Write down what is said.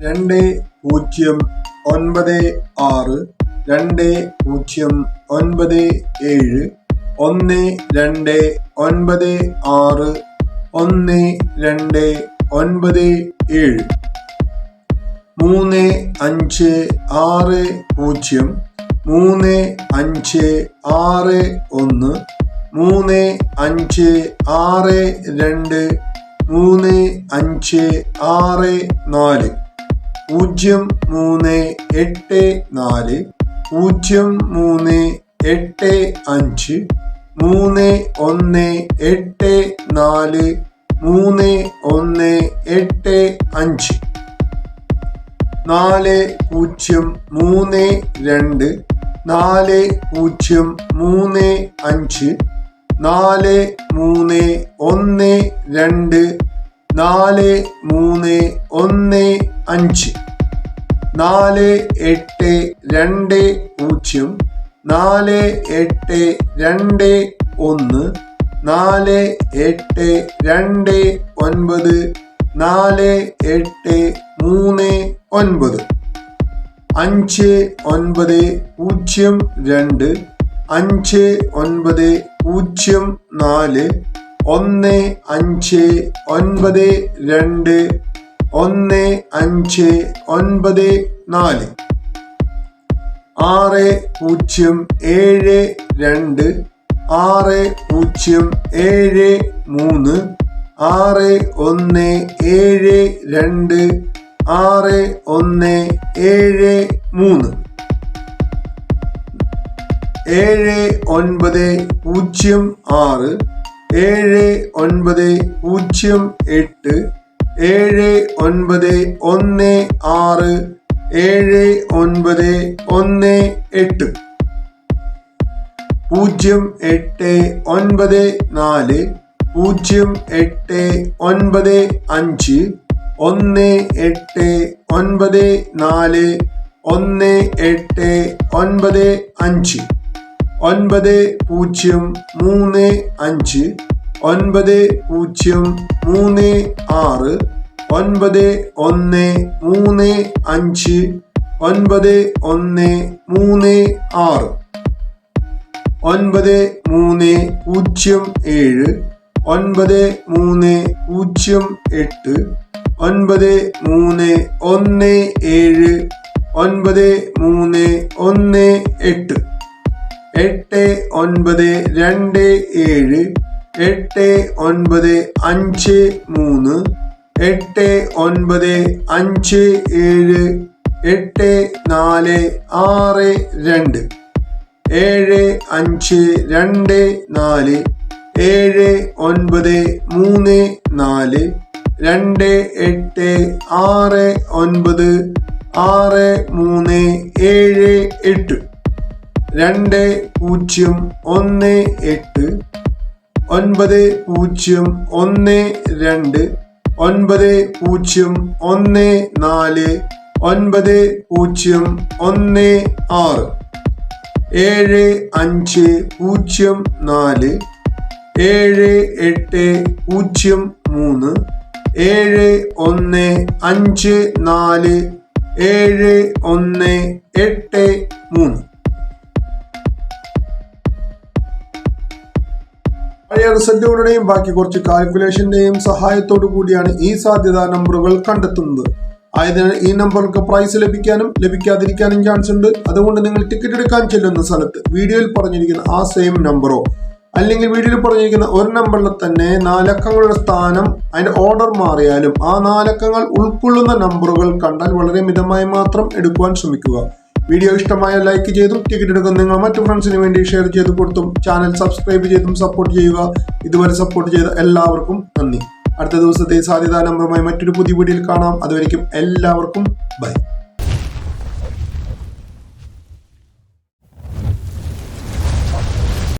രണ്ട് പൂജ്യം ഒൻപത് ആറ് രണ്ട് പൂജ്യം ഒൻപത് ഏഴ് ഒന്ന് രണ്ട് ഒൻപത് ആറ് ഒന്ന് രണ്ട് ഒൻപത് ഏഴ്. മൂന്ന് അഞ്ച് ആറ് പൂജ്യം മൂന്ന് അഞ്ച് ആറ് ഒന്ന് മൂന്ന് അഞ്ച് ആറ് രണ്ട് മൂന്ന് അഞ്ച് ആറ് നാല്. പൂജ്യം മൂന്ന് എട്ട് നാല് പൂജ്യം മൂന്ന് എട്ട് അഞ്ച് മൂന്ന് ഒന്ന് എട്ട് നാല് മൂന്ന് ഒന്ന് എട്ട് അഞ്ച്. നാല് പൂജ്യം മൂന്ന് രണ്ട് നാല് പൂജ്യം മൂന്ന് അഞ്ച് നാല് മൂന്ന് ഒന്ന് രണ്ട് നാല് മൂന്ന് ഒന്ന് അഞ്ച്. നാല് എട്ട് രണ്ട് പൂജ്യം നാല് എട്ട് രണ്ട് ഒന്ന് നാല് എട്ട് രണ്ട് ഒൻപത് നാല് എട്ട് മൂന്ന് ഒൻപത്. അഞ്ച് ഒൻപത് പൂജ്യം രണ്ട് അഞ്ച് ഒൻപത് പൂജ്യം നാല് ഒന്ന് അഞ്ച് ഒൻപത് രണ്ട് ഒന്ന് അഞ്ച് ഒൻപത് നാല്. ആറ് പൂജ്യം ഏഴ് രണ്ട്. ആറ് പൂജ്യം ഏഴ് മൂന്ന്. ആറ് ഒന്ന് ഏഴ് രണ്ട്. ആറ് ഒന്ന് ഏഴ് മൂന്ന്. ഏഴ് ഒൻപത് പൂജ്യം ആറ്. ഏഴ് ഒൻപത് പൂജ്യം എട്ട്. ഏഴ് ഒൻപത് ഒന്ന് ആറ് ഏഴ് ഒൻപത് ഒന്ന് എട്ട്. പൂജ്യം എട്ട് ഒൻപത് നാല് പൂജ്യം എട്ട് ഒൻപത് അഞ്ച് ഒന്ന് എട്ട് ഒൻപത് നാല് ഒന്ന് എട്ട് ഒൻപത് അഞ്ച്. ഒൻപത് പൂജ്യം മൂന്ന് അഞ്ച് ഒൻപത് പൂജ്യം മൂന്ന് ആറ് ഒൻപത് ഒന്ന് മൂന്ന് അഞ്ച് ഒൻപത് ഒന്ന് മൂന്ന് ആറ്. ഒൻപത് മൂന്ന് പൂജ്യം ഏഴ് ഒൻപത് മൂന്ന് പൂജ്യം എട്ട് ഒൻപത് മൂന്ന് ഒന്ന് ഏഴ് ഒൻപത് മൂന്ന് ഒന്ന് എട്ട്. എട്ട് ഒൻപത് രണ്ട് ഏഴ് എട്ട് ഒൻപത് അഞ്ച് മൂന്ന് എട്ട് ഒൻപത് അഞ്ച് ഏഴ് എട്ട് നാല് ആറ് രണ്ട് ഏഴ് അഞ്ച് രണ്ട് നാല് ഏഴ് ഒൻപത് മൂന്ന് നാല് രണ്ട് എട്ട് ആറ് ഒൻപത് ആറ് മൂന്ന് ഏഴ് എട്ട് രണ്ട് പൂജ്യം ഒന്ന് എട്ട് ഒൻപത് പൂജ്യം ഒന്ന് രണ്ട് ഒൻപത് പൂജ്യം ഒന്ന് നാല് ഒൻപത് പൂജ്യം ഒന്ന് ആറ് ഏഴ് അഞ്ച് പൂജ്യം നാല് ഏഴ് എട്ട് പൂജ്യം മൂന്ന് ഏഴ് ഒന്ന് അഞ്ച് നാല് ഏഴ് ഒന്ന് എട്ട് മൂന്ന്. പഴയ റിസൾട്ടുകളുടെയും ബാക്കി കുറച്ച് കാൽക്കുലേഷന്റെയും സഹായത്തോടു കൂടിയാണ് ഈ സാധ്യത നമ്പറുകൾ കണ്ടെത്തുന്നത്. ആയതിനാൽ ഈ നമ്പറുകൾക്ക് പ്രൈസ് ലഭിക്കാനും ലഭിക്കാതിരിക്കാനും ചാൻസ് ഉണ്ട്. അതുകൊണ്ട് നിങ്ങൾ ടിക്കറ്റ് എടുക്കാൻ ചെല്ലുന്ന സ്ഥലത്ത് വീഡിയോയിൽ പറഞ്ഞിരിക്കുന്ന ആ സെയിം നമ്പറോ അല്ലെങ്കിൽ വീഡിയോയിൽ പറഞ്ഞിരിക്കുന്ന ഒരു നമ്പറിൽ തന്നെ നാലക്കങ്ങളുടെ സ്ഥാനം അതിന്റെ ഓർഡർ മാറിയാലും ആ നാലക്കങ്ങൾ ഉൾക്കൊള്ളുന്ന നമ്പറുകൾ കണ്ടാൽ വളരെ മിതമായി മാത്രം എടുക്കുവാൻ ശ്രമിക്കുക. വീഡിയോ ഇഷ്ടമായ ലൈക്ക് ചെയ്തും ടിക്കറ്റ് എടുക്കുന്ന നിങ്ങൾ മറ്റു ഫ്രണ്ട്സിന് വേണ്ടി ഷെയർ ചെയ്ത് കൊടുത്തും ചാനൽ സബ്സ്ക്രൈബ് ചെയ്തും സപ്പോർട്ട് ചെയ്യുക. ഇതുവരെ സപ്പോർട്ട് ചെയ്ത എല്ലാവർക്കും നന്ദി. അടുത്ത ദിവസത്തെ സാധ്യതാ നമ്പറുമായി മറ്റൊരു പുതിയ വീഡിയോയിൽ കാണാം. അതുവരെയും എല്ലാവർക്കും ബൈ